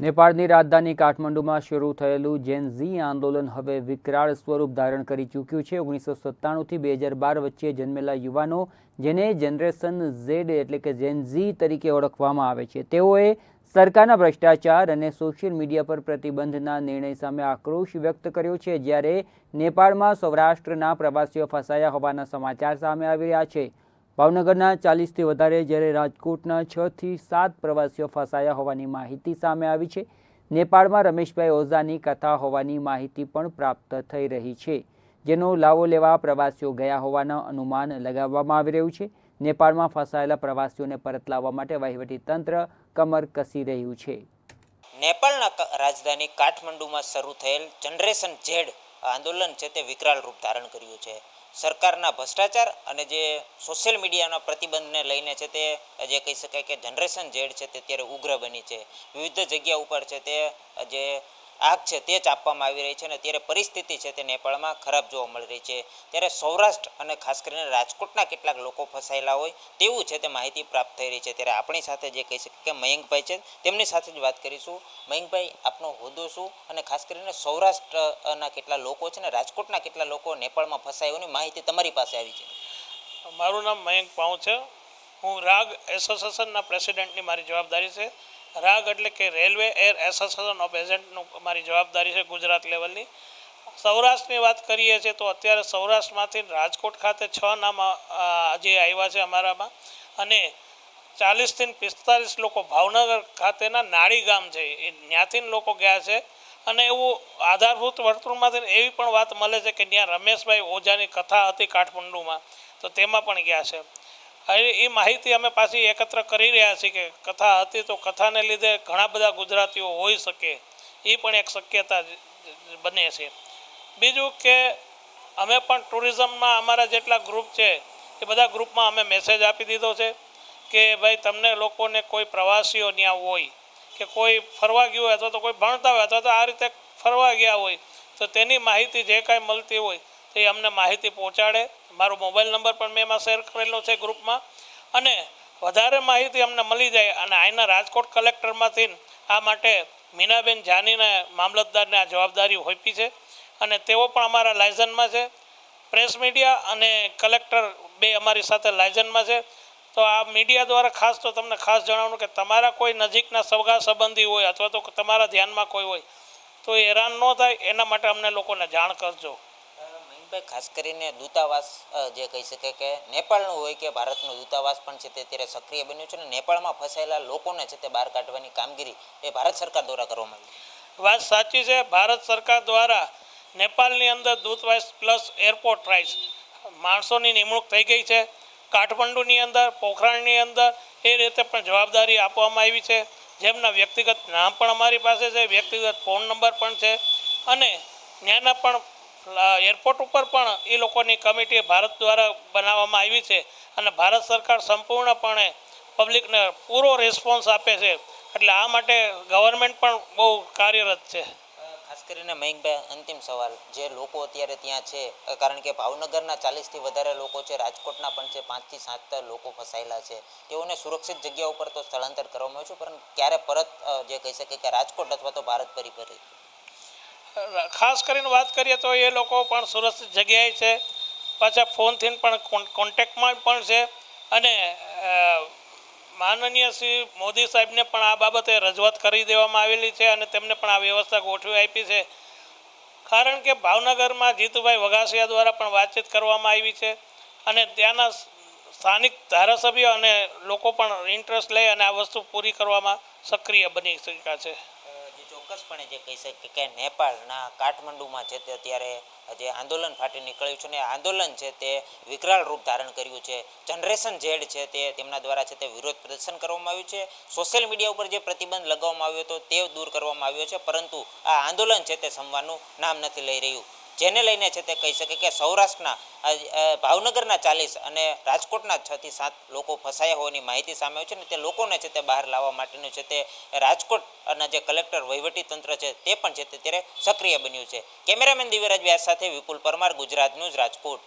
નેપાળની રાજધાની કાઠમંડુમાં શરૂ થયેલું જેન ઝી આંદોલન હવે વિકરાળ સ્વરૂપ ધારણ કરી ચૂક્યું છે. ઓગણીસો સત્તાણુંથી બે હજાર બાર વચ્ચે જન્મેલા યુવાનો જેને જનરેશન ઝેડ એટલે કે જેન ઝી તરીકે ઓળખવામાં આવે છે. તેઓએ સરકારના ભ્રષ્ટાચાર અને સોશિયલ મીડિયા પર પ્રતિબંધના નિર્ણય સામે આક્રોશ વ્યક્ત કર્યો છે, જ્યારે નેપાળમાં સૌરાષ્ટ્રના પ્રવાસીઓ ફસાયા હોવાના સમાચાર સામે આવી રહ્યા છે. ભાવનગરના ચાલીસથી વધારે જ્યારે રાજકોટના છથી સાત પ્રવાસીઓ ફસાયા હોવાની માહિતી સામે આવી છે. નેપાળમાં રમેશભાઈ ઓઝાની કથા હોવાની માહિતી પણ પ્રાપ્ત થઈ રહી છે. જેનો લાવો લેવા પ્રવાસીઓ ગયા હોવાના અનુમાન લગાવવામાં આવી રહ્યું છે. નેપાળમાં ફસાયેલા પ્રવાસીઓને પરત લાવવા માટે વહીવટી તંત્ર કમર કસી રહ્યું છે. નેપાળના રાજધાની કાઠમંડુમાં શરૂ થયેલ જનરેશન ઝેડ આંદોલન છે તે વિકરાળ રૂપ ધારણ કર્યું છે. સરકારના ભ્રષ્ટાચાર અને જે સોશિયલ મીડિયાના પ્રતિબંધને લઈને છે તે જે કહી શકાય કે જનરેશન જેડ છે તે અત્યારે ઉગ્ર બની છે. વિવિધ જગ્યા ઉપર છે તે જે આગ છે તે જ આપવામાં આવી રહી છે અને ત્યારે પરિસ્થિતિ છે તે નેપાળમાં ખરાબ જોવા મળી રહી છે. ત્યારે સૌરાષ્ટ્ર અને ખાસ કરીને રાજકોટના કેટલાક લોકો ફસાયેલા હોય તેવું છે તે માહિતી પ્રાપ્ત થઈ રહી છે. ત્યારે આપણી સાથે જે કહી શકીએ કે મયંકભાઈ છે, તેમની સાથે જ વાત કરીશું. મયંકભાઈ, આપનો હોદ્દો શું? અને ખાસ કરીને સૌરાષ્ટ્રના કેટલા લોકો છે ને રાજકોટના કેટલા લોકો નેપાળમાં ફસાયોની માહિતી તમારી પાસે આવી છે. મારું નામ મયંક પાઉ છે. હું રાગ એસોસિએશનના પ્રેસિડેન્ટની મારી જવાબદારી છે. રાગ એટલે કે રેલવે એર એસોસિએશન ઓફ એજન્ટનું મારી જવાબદારી છે ગુજરાત લેવલની. સૌરાષ્ટ્રની વાત કરીએ છીએ તો અત્યારે સૌરાષ્ટ્રમાંથી રાજકોટ ખાતે છ નામ જે આવ્યા છે અમારામાં. અને ચાલીસથી પિસ્તાલીસ લોકો ભાવનગર ખાતેના નાળી ગામ છે. એ ત્યાંથી લોકો ગયા છે. અને એવું આધારભૂત વર્તુળમાંથી એવી પણ વાત મળે છે કે ત્યાં રમેશભાઈ ઓઝાની કથા હતી કાઠમંડુમાં. તો તેમાં પણ ગયા છે. એ માહિતી અમે પાછી એકત્ર કરી રહ્યા છીએ કે કથા હતી તો કથાને લીધે ઘણા બધા ગુજરાતીઓ હોઈ શકે. એ પણ એક શક્યતા બને છે. બીજું કે અમે પણ ટુરિઝમમાં અમારા જેટલા ગ્રુપ છે, એ બધા ગ્રુપમાં અમે મેસેજ આપી દીધો છે કે ભાઈ તમને લોકોને કોઈ પ્રવાસીઓ ત્યાં હોય, કે કોઈ ફરવા ગયું હોય અથવા તો કોઈ ભણતા હોય અથવા તો આ રીતે ફરવા ગયા હોય, તો તેની માહિતી જે કાંઈ મળતી હોય તો અમને માહિતી પહોંચાડે. મારો મોબાઈલ નંબર પણ મેં એમાં શેર કરેલો છે ગ્રુપમાં. અને વધારે માહિતી અમને મળી જાય અને અહીંના રાજકોટ કલેક્ટરમાંથી આ માટે મીનાબેન જાનીને મામલતદારને આ જવાબદારી હોપી છે. અને તેઓ પણ અમારા લાયઝનમાં છે. પ્રેસ મીડિયા અને કલેક્ટર બે અમારી સાથે લાયઝનમાં છે. તો આ મીડિયા દ્વારા ખાસ તો તમને ખાસ જણાવવાનું કે તમારા કોઈ નજીકના સગા સંબંધી હોય અથવા તો તમારા ધ્યાનમાં કોઈ હોય, તો હેરાન ન થાય. એના માટે અમને લોકોને જાણ કરજો. અ, ખાસ કરીને દૂતાવાસ જે કહી શકે કે નેપાળનું હોય કે ભારતનું દૂતાવાસ પણ છે તે અત્યારે સક્રિય બન્યું છે અને નેપાળમાં ફસાયેલા લોકોને છે તે બહાર કાઢવાની કામગીરી એ ભારત સરકાર દ્વારા કરવામાં આવી. વાત સાચી છે ભારત સરકાર દ્વારા નેપાળની અંદર દૂતવાસ પ્લસ એરપોર્ટ રાઇસ માણસોની નિમણૂક થઈ ગઈ છે. કાઠમંડુની અંદર પોખરાણની અંદર એ રીતે પણ જવાબદારી આપવામાં આવી છે. જેમના વ્યક્તિગત નામ પણ અમારી પાસે છે વ્યક્તિગત ફોન નંબર પણ છે અને ત્યાંના પણ એરપોર્ટ ઉપર પણ એ લોકોની કમિટી ભારત દ્વારા બનાવવામાં આવી છે અને ભારત સરકાર સંપૂર્ણપણે પબ્લિકને પૂરો રિસ્પોન્સ આપે છે. એટલે આ માટે ગવર્મેન્ટ પણ બહુ કાર્યરત છે. ખાસ કરીને મયંકભાઈ, અંતિમ સવાલ. જે લોકો અત્યારે ત્યાં છે કારણ કે ભાવનગરના ચાલીસથી વધારે લોકો છે, રાજકોટના પણ છે, પાંચથી સાત લોકો ફસાયેલા છે. તેઓને સુરક્ષિત જગ્યા ઉપર તો સ્થળાંતર કરવામાં આવ્યું છે, પરંતુ ક્યારે પરત જે કહી શકે કે રાજકોટ અથવા તો ભારત ફરી ખાસ કરીને વાત કરીએ તો એ લોકો પણ સુરક્ષિત જગ્યાએ છે. પાછા ફોનથી પણ કોન- કોન્ટેક્ટમાં પણ છે. અને માનનીય શ્રી મોદી સાહેબને પણ આ બાબતે રજૂઆત કરી દેવામાં આવેલી છે અને તેમને પણ આ વ્યવસ્થા ગોઠવી આપી છે. કારણ કે ભાવનગરમાં જીતુભાઈ વઘાસિયા દ્વારા પણ વાતચીત કરવામાં આવી છે. અને ત્યાંના સ્થાનિક ધારાસભ્ય અને લોકો પણ ઇન્ટરેસ્ટ લઈ અને આ વસ્તુ પૂરી કરવામાં સક્રિય બની શક્યા છે. ચોક્કસપણે જે કહી શકે કે નેપાળના કાઠમંડુમાં છે તે અત્યારે જે આંદોલન ફાટી નીકળ્યું છે ને આંદોલન છે તે વિકરાળ રૂપ ધારણ કર્યું છે. જનરેશન ઝેડ છે તે તેમના દ્વારા છે તે વિરોધ પ્રદર્શન કરવામાં આવ્યું છે. સોશિયલ મીડિયા ઉપર જે પ્રતિબંધ લગાવવામાં આવ્યો હતો તે દૂર કરવામાં આવ્યો છે, પરંતુ આ આંદોલન છે તે સમવાનું નામ નથી લઈ રહ્યું. જેને લઈને છે તે કહી શકે કે સૌરાષ્ટ્રના ભાવનગરના ચાલીસ અને રાજકોટના છ થી સાત લોકો ફસાયા હોવાની માહિતી સામે આવી છે અને તે લોકોને છે તે બહાર લાવવા માટેનું છે તે રાજકોટ અને જે કલેક્ટર તંત્ર છે તે પણ છે તે અત્યારે સક્રિય બન્યું છે. કેમેરામેન દિવ્યરાજ વ્યાસ સાથે વિપુલ પરમાર, ગુજરાત ન્યૂઝ રાજકોટ.